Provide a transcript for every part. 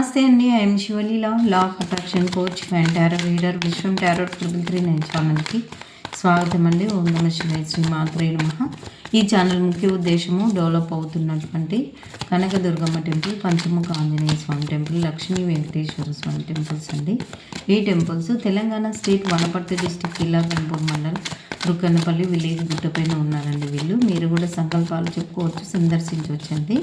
నమస్తే అండి I'm Sivaleela law of attraction coach and tarot reader Vishwam tarot triple three nine ఛానల్కి స్వాగతం అండి. ఓం నమ శివాయ శ్రీ మాత్రే నమ. ఈ ఛానల్ ముఖ్య ఉద్దేశము డెవలప్ అవుతున్నటువంటి Kanakadurgamma temple Panchamukha Anjaneya Swamy temple Lakshmi Venkateswara Swamy temples అండి. ఈ temples Telangana state Wanaparthy district జిల్లా కన్పూర్ మండలం రుక్కన్నపల్లి విలేజ్ గుట్టపైన ఉన్నారండి వీళ్ళు. మీరు కూడా సంకల్పాలు చెప్పుకోవచ్చు సందర్శించవచ్చండి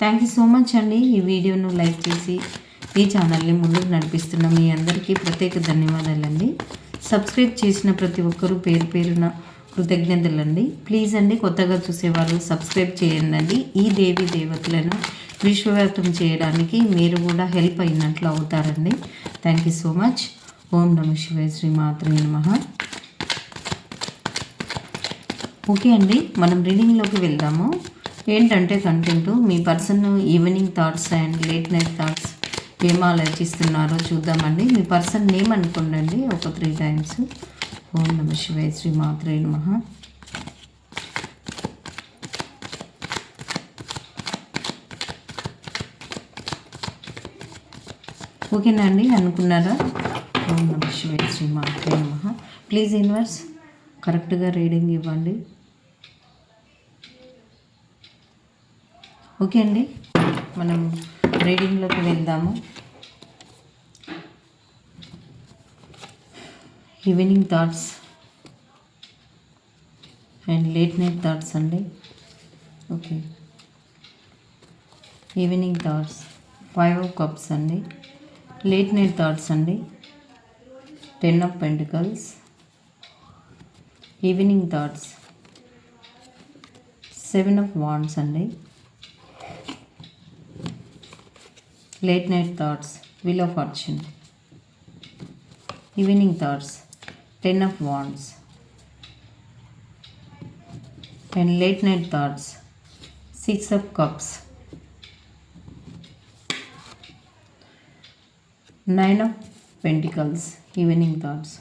థ్యాంక్ యూ సో మచ్ అండి. ఈ వీడియోను లైక్ చేసి ఈ ఛానల్ని ముందుకు నడిపిస్తున్న మీ అందరికీ ప్రత్యేక ధన్యవాదాలండి. సబ్స్క్రైబ్ చేసిన ప్రతి ఒక్కరూ పేరు పేరున కృతజ్ఞతలండి. ప్లీజ్ అండి కొత్తగా చూసేవాళ్ళు సబ్స్క్రైబ్ చేయండి అండి ఈ దేవి దేవతలను విశ్వవ్యాప్తం చేయడానికి మీరు కూడా హెల్ప్ అయినట్లు అవుతారండి. థ్యాంక్ యూ సో మచ్ ఓం నమ శివాయ శ్రీ మాతృ నమః. ఓకే అండి మనం రీడింగ్లోకి వెళ్దాము. ఏంటంటే content me person evening thoughts and late night thoughts ఏం ఆలోచిస్తున్నారో చూద్దామండి. మీ పర్సన్ నేమ్ అనుకోండి ఒక త్రీ టైమ్స్. ఓం నమ శివాయ శ్రీ మాత్రే నమ. ఓకేనా అండి? అనుకున్నారా? ఓం నమ శివాయ శ్రీ మాత్రే నమ. ప్లీజ్ ఇన్వర్స్ కరెక్ట్గా రీడింగ్ ఇవ్వండి. ఓకే అండి. మనం రీడింగ్లోకి వెళ్దాము. Evening thoughts and late night thoughts అండి. Okay evening thoughts five of cups అండి. లేట్ నైట్ థాట్స్ అండి. Ten of pentacles evening thoughts seven of wands అండి. Late night thoughts wheel of fortune evening thoughts Ten of Wands. Ten late night thoughts. Six of Cups. Nine of Pentacles. Evening thoughts.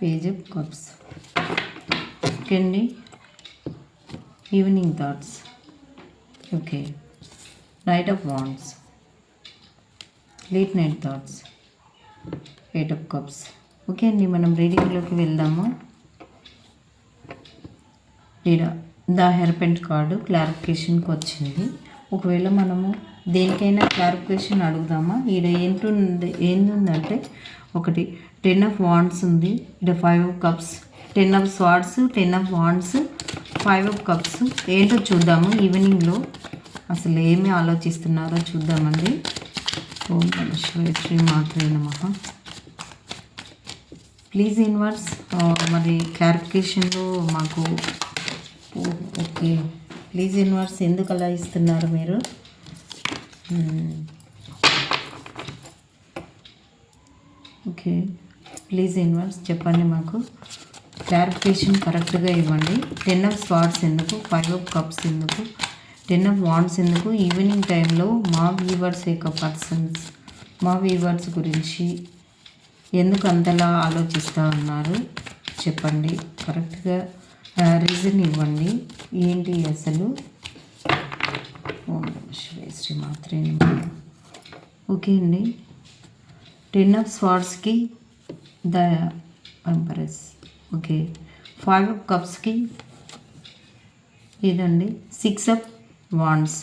Page of Cups. Secondly, evening thoughts. Okay. Knight of Wands. Late night thoughts. Eight of cups okay అండి మనం రీడింగ్లోకి వెళ్దాము. ఈడ the హెర్పెంట్ card క్లారిఫికేషన్కి వచ్చింది ఒకవేళ మనము దేనికైనా clarification అడుగుదామా? ఈడ ఏంటుంది ఏంటంటే ఒకటి టెన్ ఆఫ్ వాండ్స్ ఉంది ఈడ five of cups ten of swords ten of wands five of cups ఏంటో చూద్దాము ఈవినింగ్లో అసలు ఏమి ఆలోచిస్తున్నారో చూద్దామండి. ఓం నమ శ్రీ మాత్రే నమ ప్లీజ్ ఇన్వర్స్ మరి క్లారిఫికేషన్లో మాకు ఓకే. ప్లీజ్ ఇన్వర్స్ ఎందుకు అలా ఇస్తున్నారు మీరు? ఓకే ప్లీజ్ ఇన్వర్స్ చెప్పండి మాకు. క్లారిఫికేషన్ కరెక్ట్గా ఇవ్వండి. టెన్ ఆఫ్ స్పాట్స్ ఎందుకు? ఫైవ్ ఆఫ్ కప్స్ ఎందుకు? టెన్ ఆఫ్ వాండ్స్ ఎందుకు ఈవినింగ్ టైంలో మా వీవర్స్ యొక్క పర్సన్స్ మా వీవర్స్ గురించి ఎందుకు అంతలా ఆలోచిస్తూ ఉన్నారు? చెప్పండి. కరెక్ట్గా రీజన్ ఇవ్వండి. ఏంటి అసలు? ఓం శ్రీ మాత్రే ఓకే అండి. Ten of స్వార్డ్స్కి the empress okay. Five of కప్స్కి ఇదండి. సిక్స్ ఆఫ్ వాండ్స్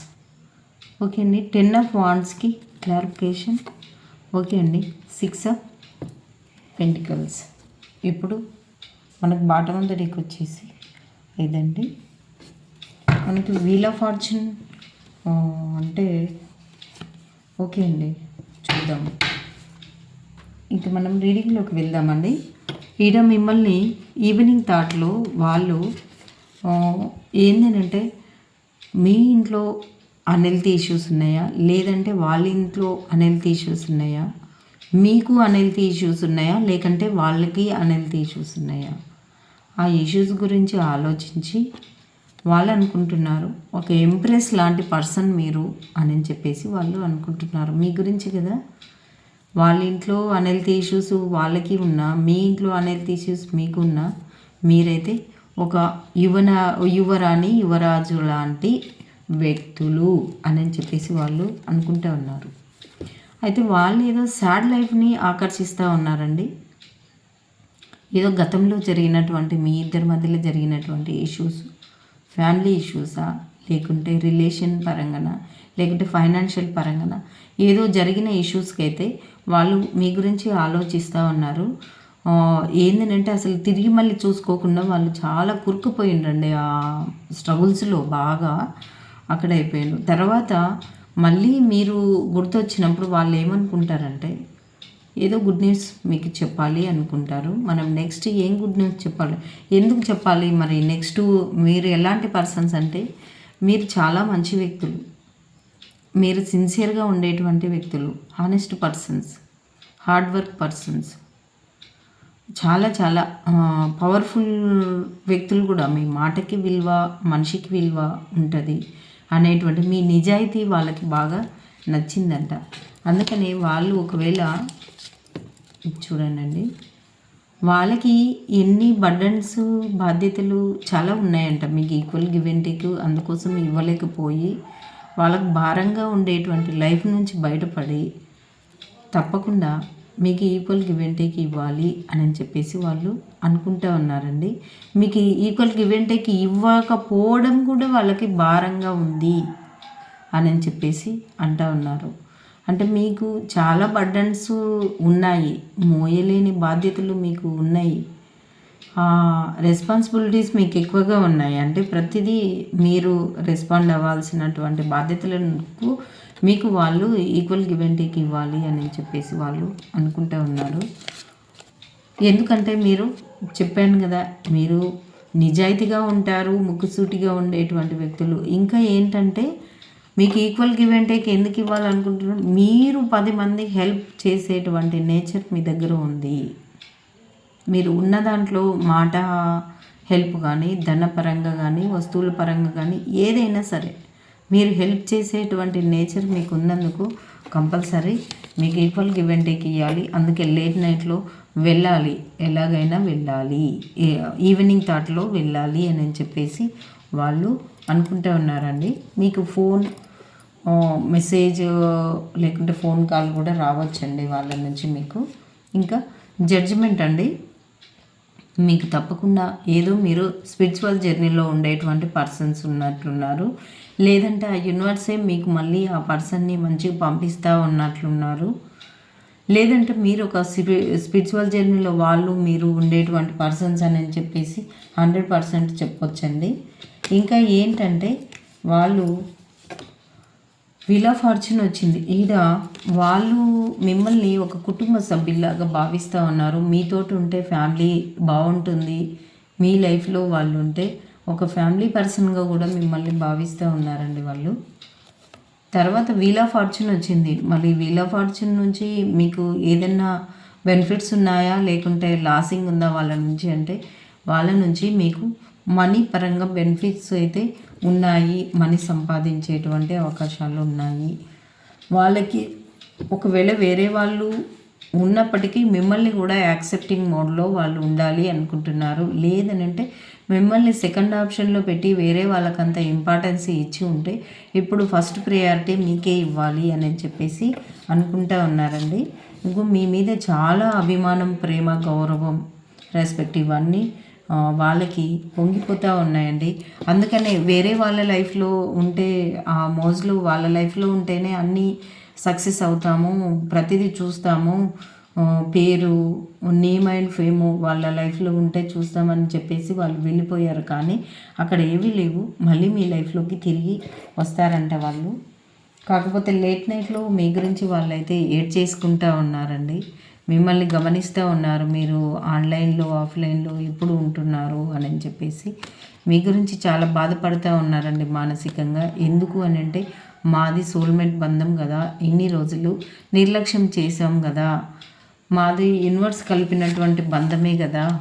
ఓకే అండి. టెన్ ఆఫ్ వాండ్స్కి క్లారిఫికేషన్ ఓకే అండి. సిక్స్ ఆఫ్ పెంటికల్స్ ఇప్పుడు మనకు బాటం ఆఫ్ ద వచ్చేసి ఇదండి. మనకి వీల్ ఆఫ్ ఫార్చ్యూన్ అంటే ఓకే అండి. చూద్దాము ఇంక మనం రీడింగ్లోకి వెళ్దామండి. ఈడ మిమ్మల్ని ఈవినింగ్ థాట్లో వాళ్ళు ఆ, ఏందనంటే మీ ఇంట్లో అన్హెల్తీ ఇష్యూస్ ఉన్నాయా? లేదంటే వాళ్ళ ఇంట్లో అన్హెల్తీ ఇష్యూస్ ఉన్నాయా? మీకు అన్హెల్తీ ఇష్యూస్ ఉన్నాయా? లేకంటే వాళ్ళకి అన్హెల్తీ ఇష్యూస్ ఉన్నాయా? ఆ ఇష్యూస్ గురించి ఆలోచించి వాళ్ళు అనుకుంటున్నారు. ఒక ఎంప్రెస్ లాంటి పర్సన్ మీరు అని చెప్పేసి వాళ్ళు అనుకుంటున్నారు. మీ గురించి కదా? వాళ్ళ ఇంట్లో అన్హెల్తీ ఇష్యూస్ వాళ్ళకి ఉన్నా మీ ఇంట్లో అన్హెల్తీ ఇష్యూస్ మీకు ఉన్నా మీరైతే ఒక యువన యువరాణి యువరాజు లాంటి వ్యక్తులు అని చెప్పేసి వాళ్ళు అనుకుంటూ ఉన్నారు. అయితే వాళ్ళు ఏదో సాడ్ లైఫ్ని ఆకర్షిస్తూ ఉన్నారండి. ఏదో గతంలో జరిగినటువంటి మీ ఇద్దరి మధ్యలో జరిగినటువంటి ఇష్యూస్ ఫ్యామిలీ ఇష్యూసా లేకుంటే రిలేషన్ పరంగానా? లేకుంటే ఫైనాన్షియల్ పరంగానా? ఏదో జరిగిన ఇష్యూస్కి అయితే వాళ్ళు మీ గురించి ఆలోచిస్తూ ఉన్నారు. ఏంటంటే అసలు తిరిగి మళ్ళీ చూసుకోకుండా వాళ్ళు చాలా కురుకుపోయిండ్రండి ఆ స్ట్రగుల్స్లో బాగా అక్కడ అయిపోయారు తర్వాత మళ్ళీ మీరు గుర్తొచ్చినప్పుడు వాళ్ళు ఏమనుకుంటారంటే ఏదో గుడ్ న్యూస్ మీకు చెప్పాలి అనుకుంటారు. మనం నెక్స్ట్ ఏం గుడ్ న్యూస్ చెప్పాలి? ఎందుకు చెప్పాలి మరి? నెక్స్ట్ మీరు ఎలాంటి పర్సన్స్ అంటే మీరు చాలా మంచి వ్యక్తులు. మీరు సిన్సియర్గా ఉండేటువంటి వ్యక్తులు. Honest persons. Hard work persons. చాలా చాలా పవర్ఫుల్ వ్యక్తులు కూడా. మీ మాటకి విలువ మనిషికి విలువ ఉంటుంది అనేటువంటి మీ నిజాయితీ వాళ్ళకి బాగా నచ్చిందంట. అందుకని వాళ్ళు ఒకవేళ చూడండి వాళ్ళకి ఎన్ని బర్డన్స్ బాధ్యతలు చాలా ఉన్నాయంట. మీకు ఈక్వల్ గివ్ అండ్ టేక్ అందుకోసం ఇవ్వలేకపోయి వాళ్ళకు భారంగా ఉండేటువంటి లైఫ్ నుంచి బయటపడి తప్పకుండా మీకు ఈక్వల్ గివ్ అండ్ టేక్ ఇవ్వాలి అని చెప్పేసి వాళ్ళు అనుకుంటూ ఉన్నారండి. మీకు ఈక్వల్ గివ్ అండ్ టేక్ ఇవ్వకపోవడం కూడా వాళ్ళకి భారంగా ఉంది అని చెప్పేసి అంటూ ఉన్నారు. అంటే మీకు చాలా బర్డన్స్ ఉన్నాయి మోయలేని బాధ్యతలు మీకు ఉన్నాయి. రెస్పాన్సిబిలిటీస్ మీకు ఎక్కువగా ఉన్నాయి. అంటే ప్రతిదీ మీరు రెస్పాండ్ అవ్వాల్సినటువంటి బాధ్యతలకు మీకు వాళ్ళు ఈక్వల్ గివ్ అండ్ టేక్ ఇవ్వాలి అని చెప్పేసి వాళ్ళు అనుకుంటూ ఉన్నారు. ఎందుకంటే మీరు చెప్పాను కదా మీరు నిజాయితీగా ఉంటారు ముక్కుసూటిగా ఉండేటువంటి వ్యక్తులు. ఇంకా ఏంటంటే మీకు ఈక్వల్ గివ్ అండ్ టేక్ ఎందుకు ఇవ్వాలనుకుంటున్నారు? మీరు పది మందికి హెల్ప్ చేసేటువంటి నేచర్ మీ దగ్గర ఉంది. మీరు ఉన్న దాంట్లో మాట హెల్ప్ కానీ ధనపరంగా కానీ వస్తువుల పరంగా కానీ ఏదైనా సరే మీరు హెల్ప్ చేసేటువంటి నేచర్ మీకు ఉన్నందుకు కంపల్సరీ మీకు ఈక్వల్ గివ్ అండ్ టేక్ ఇవ్వాలి అందుకే లేట్ నైట్లో వెళ్ళాలి. ఎలాగైనా వెళ్ళాలి. ఈవినింగ్ థాట్లో వెళ్ళాలి అని చెప్పేసి వాళ్ళు అనుకుంటూ ఉన్నారండి. మీకు ఫోన్ మెసేజ్ లేకుంటే ఫోన్ కాల్ కూడా రావచ్చండి వాళ్ళ నుంచి మీకు. ఇంకా జడ్జిమెంట్ అండి. మీకు తప్పకుండా ఏదో మీరు స్పిరిచువల్ జర్నీలో ఉండేటువంటి పర్సన్స్ ఉన్నట్లున్నారు. లేదంటే ఆ యూనివర్సే మీకు మళ్ళీ ఆ పర్సన్ని మంచిగా పంపిస్తూ ఉన్నట్లున్నారు. లేదంటే మీరు ఒక స్పిరిచువల్ జర్నీలో వాళ్ళు మీరు ఉండేటువంటి పర్సన్స్ అని చెప్పేసి హండ్రెడ్ పర్సెంట్ చెప్పొచ్చండి. ఇంకా ఏంటంటే వాళ్ళు వీల్ ఆఫ్ ఫార్చ్యూన్ వచ్చింది. ఈడ వాళ్ళు మిమ్మల్ని ఒక కుటుంబ సభ్యులాగా భావిస్తూ ఉన్నారు. మీతోటి ఉంటే ఫ్యామిలీ బాగుంటుంది. మీ లైఫ్లో వాళ్ళు ఉంటే ఒక ఫ్యామిలీ పర్సన్గా కూడా మిమ్మల్ని భావిస్తూ ఉన్నారండి వాళ్ళు. తర్వాత వీల్ ఆఫ్ ఫార్చ్యూన్ వచ్చింది. మళ్ళీ వీల్ ఆఫ్ ఫార్చ్యూన్ నుంచి మీకు ఏదైనా బెనిఫిట్స్ ఉన్నాయా? లేకుంటే లాసింగ్ ఉందా వాళ్ళ నుంచి? అంటే వాళ్ళ నుంచి మీకు మనీ పరంగా బెనిఫిట్స్ అయితే ఉన్నాయి మనీ సంపాదించేటువంటి అవకాశాలు ఉన్నాయి. వాళ్ళకి ఒకవేళ వేరే వాళ్ళు ఉన్నప్పటికీ మిమ్మల్ని కూడా యాక్సెప్టింగ్ మోడ్లో వాళ్ళు ఉండాలి అనుకుంటున్నారు. లేదనంటే మిమ్మల్ని సెకండ్ ఆప్షన్లో పెట్టి వేరే వాళ్ళకంత ఇంపార్టెన్స్ ఇచ్చి ఉంటే ఇప్పుడు ఫస్ట్ ప్రియారిటీ మీకే ఇవ్వాలి అని చెప్పేసి అనుకుంటా ఉన్నారండి. ఇంకో మీ మీద చాలా అభిమానం ప్రేమ గౌరవం రెస్పెక్ట్ ఇవన్నీ వాళ్ళకి పొంగిపోతూ ఉన్నాయండి. అందుకనే వేరే వాళ్ళ లైఫ్లో ఉంటే ఆ మోజులు వాళ్ళ లైఫ్లో ఉంటేనే అన్నీ సక్సెస్ అవుతాము ప్రతిదీ చూస్తాము. పేరు నేమ్ అండ్ ఫేమ్ వాళ్ళ లైఫ్లో ఉంటే చూస్తామని చెప్పేసి వాళ్ళు వెళ్ళిపోయారు. కానీ అక్కడ ఏవీ లేవు. మళ్ళీ మీ లైఫ్లోకి తిరిగి వస్తారంట వాళ్ళు. కాకపోతే లేట్ నైట్లో మీ గురించి వాళ్ళైతే ఏడ్ చేసుకుంటూ ఉన్నారండి. మిమ్మల్ని గమనిస్తూ ఉన్నారు. మీరు ఆన్లైన్లో ఆఫ్లైన్లో ఎప్పుడు ఉంటున్నారు అని చెప్పేసి మీ గురించి చాలా బాధపడుతూ ఉన్నారండి మానసికంగా. ఎందుకు అని అంటే మాది సోల్మేట్ బంధం కదా. ఇన్ని రోజులు నిర్లక్ష్యం చేసాం కదా. మాది యూనివర్స్ కలిపినటువంటి బంధమే కదా.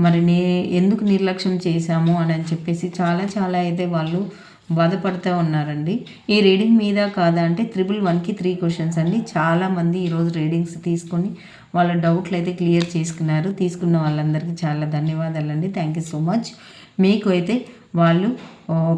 మరి నే ఎందుకు నిర్లక్ష్యం చేశాము అని చెప్పేసి చాలా చాలా అయితే వాళ్ళు బాధపడుతూ ఉన్నారండి. ఈ రీడింగ్ మీద కాదా అంటే త్రిబుల్ వన్కి త్రీ క్వశ్చన్స్ అండి. చాలామంది ఈరోజు రీడింగ్స్ తీసుకొని వాళ్ళ డౌట్లు అయితే క్లియర్ చేసుకున్నారు. తీసుకున్న వాళ్ళందరికీ చాలా ధన్యవాదాలండి. థ్యాంక్ యూ సో మచ్ మీకు అయితే వాళ్ళు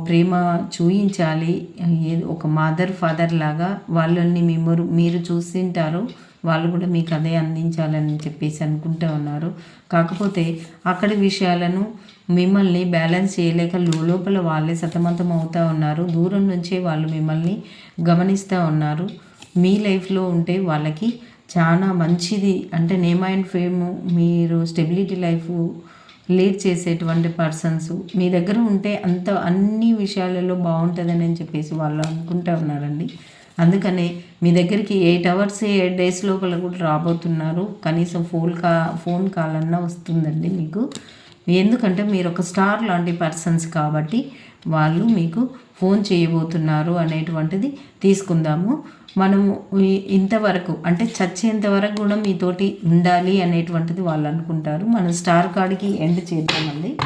ప్రేమ చూయించాలి ఏ- ఒక మదర్ ఫాదర్ లాగా వాళ్ళని మీరు మీరు చూసింటారు. వాళ్ళు కూడా మీకు అదే అందించాలని చెప్పేసి అనుకుంటూ ఉన్నారు. కాకపోతే అక్కడి విషయాలను మిమ్మల్ని బ్యాలెన్స్ చేయలేక లోపల వాళ్ళే సతమతం అవుతూ ఉన్నారు. దూరం నుంచే వాళ్ళు మిమ్మల్ని గమనిస్తూ ఉన్నారు. మీ లైఫ్లో ఉంటే వాళ్ళకి చాలా మంచిది. అంటే నేమ్ అండ్ ఫేమ్ మీరు స్టెబిలిటీ లైఫ్ లీడ్ చేసేటువంటి పర్సన్స్ మీ దగ్గర ఉంటే అంత అన్ని విషయాలలో బాగుంటుందని అని చెప్పేసి వాళ్ళు అనుకుంటూ ఉన్నారండి. అందుకనే మీ దగ్గరికి ఎయిట్ అవర్స్ ఎయిట్ డేస్ లోపల కూడా రాబోతున్నారు. కనీసం ఫోన్ కా ఫోన్ కాల్ అన్నా వస్తుందండి మీకు. ఎందుకంటే మీరు ఒక స్టార్ లాంటి పర్సన్స్ కాబట్టి వాళ్ళు మీకు ఫోన్ చేయబోతున్నారు అనేటువంటిది తీసుకుందాము. మనము ఇంతవరకు అంటే చచ్చేంత వరకు కూడా మీతోటి ఉండాలి అనేటువంటిది వాళ్ళు అనుకుంటారు. మనం స్టార్ కార్డ్కి ఎండ్ చేద్దామండి.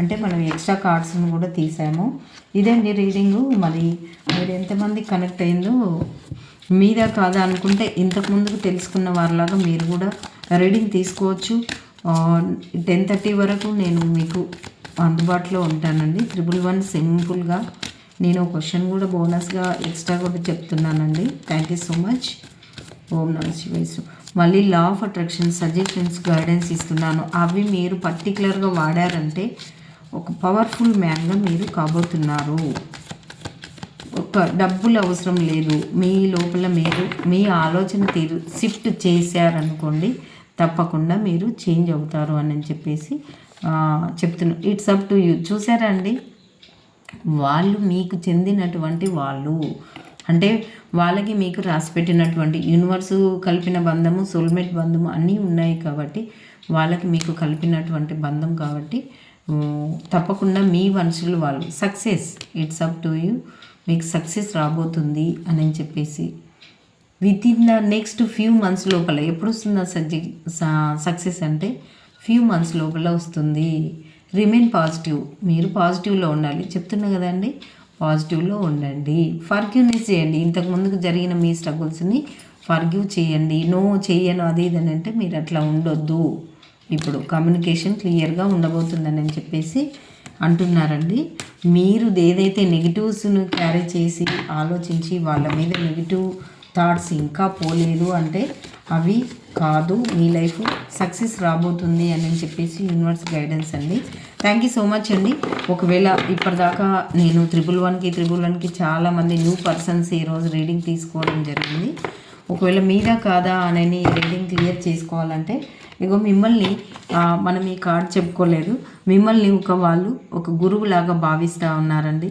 అంటే మనం ఎక్స్ట్రా కార్డ్స్ని కూడా తీసాము. ఇదండి రీడింగు. మరి మీరు ఎంతమంది కనెక్ట్ అయిందో మీదా కాదా అనుకుంటే ఇంతకు ముందుకు తెలుసుకున్న వారిలాగా మీరు కూడా రీడింగ్ తీసుకోవచ్చు. టెన్ థర్టీ వరకు నేను మీకు అందుబాటులో ఉంటానండి. త్రిబుల్ వన్ సింపుల్గా నేను క్వశ్చన్ కూడా బోనస్గా ఎక్స్ట్రా కూడా చెప్తున్నానండి. థ్యాంక్ యూ సో మచ్ ఓం నమ శివేశు మళ్ళీ law of attraction suggestions guidance ఇస్తున్నాను. అవి మీరు పర్టికులర్గా వాడారంటే ఒక పవర్ఫుల్ మ్యాన్గా మీరు కాబోతున్నారు. ఒక డబ్బులు అవసరం లేదు. మీ లోపల మీరు మీ ఆలోచన తీరు షిఫ్ట్ చేశారనుకోండి తప్పకుండా మీరు చేంజ్ అవుతారు అని చెప్పేసి చెప్తున్నాను ఇట్స్ అప్ టు యూ చూసారా అండి? వాళ్ళు మీకు చెందినటువంటి వాళ్ళు. అంటే వాళ్ళకి మీకు రాసిపెట్టినటువంటి యూనివర్సు కలిపిన బంధము సోల్మేట్ బంధము అన్నీ ఉన్నాయి కాబట్టి వాళ్ళకి మీకు కలిపినటువంటి బంధం కాబట్టి తప్పకుండా మీ మనుషులు వాళ్ళు success it's up to you మీకు సక్సెస్ రాబోతుంది అని చెప్పేసి within the next few months లోపల ఎప్పుడు వస్తుంది ఆ సబ్జెక్ట్ సక్సెస్ అంటే ఫ్యూ మంత్స్ లోపల వస్తుంది. రిమైన్ పాజిటివ్ మీరు పాజిటివ్లో ఉండాలి. చెప్తున్నా కదండి పాజిటివ్లో ఉండండి. ఫర్గ్యూనెస్ చేయండి. ఇంతకు ముందుకు జరిగిన మీ స్ట్రగుల్స్ని ఫర్గ్యూ చేయండి. నో చేయను అది ఇది అని అంటే మీరు అట్లా ఉండొద్దు. ఇప్పుడు కమ్యూనికేషన్ క్లియర్గా ఉండబోతుందని అని చెప్పేసి అంటున్నారండి. మీరు ఏదైతే నెగిటివ్స్ను క్యారీ చేసి ఆలోచించి వాళ్ళ మీద నెగిటివ్ థాట్స్ ఇంకా పోలేదు అంటే అవి కాదు మీ లైఫ్ సక్సెస్ రాబోతుంది అని చెప్పేసి యూనివర్స్ గైడెన్స్ అండి. థ్యాంక్ యూ సో మచ్ అండి. ఒకవేళ ఇప్పటిదాకా నేను త్రిబుల్ వన్కి త్రిబుల్ వన్కి చాలామంది న్యూ పర్సన్స్ ఈరోజు రీడింగ్ తీసుకోవడం జరిగింది. ఒకవేళ మీద కాదా అనేది రీడింగ్ క్లియర్ చేసుకోవాలంటే ఇగో మిమ్మల్ని మనం ఈ కార్డ్ చెప్పుకోలేదు. మిమ్మల్ని ఒక వాళ్ళు ఒక గురువులాగా భావిస్తూ ఉన్నారండి.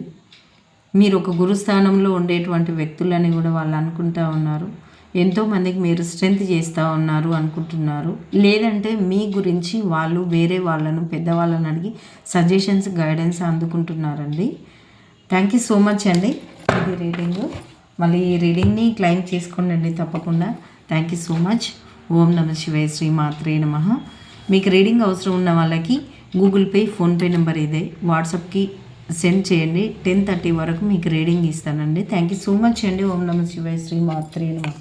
మీరు ఒక గురుస్థానంలో ఉండేటువంటి వ్యక్తులని కూడా వాళ్ళు అనుకుంటా ఉన్నారు. ఎంతోమందికి మీరు స్ట్రెంత్ చేస్తూ ఉన్నారు అనుకుంటున్నారు. లేదంటే మీ గురించి వాళ్ళు వేరే వాళ్ళను పెద్దవాళ్ళని అడిగి సజెషన్స్ గైడెన్స్ అందుకుంటున్నారండి. థ్యాంక్ యూ సో మచ్ అండి. ఇది రీడింగ్ మళ్ళీ ఈ రీడింగ్ని క్లైమ్ చేసుకోండి తప్పకుండా. థ్యాంక్ యూ సో మచ్ ఓం నమ శివాయ శ్రీ మాత్రే నమ. మీకు రీడింగ్ అవసరం ఉన్న వాళ్ళకి గూగుల్ పే ఫోన్పే నెంబర్ ఇదే. వాట్సాప్కి సెండ్ చేయండి. టెన్ థర్టీ వరకు మీకు రీడింగ్ ఇస్తానండి. థ్యాంక్ యూ సో మచ్ అండి. ఓం నమ శివాయ శ్రీ మాత్రే నమ.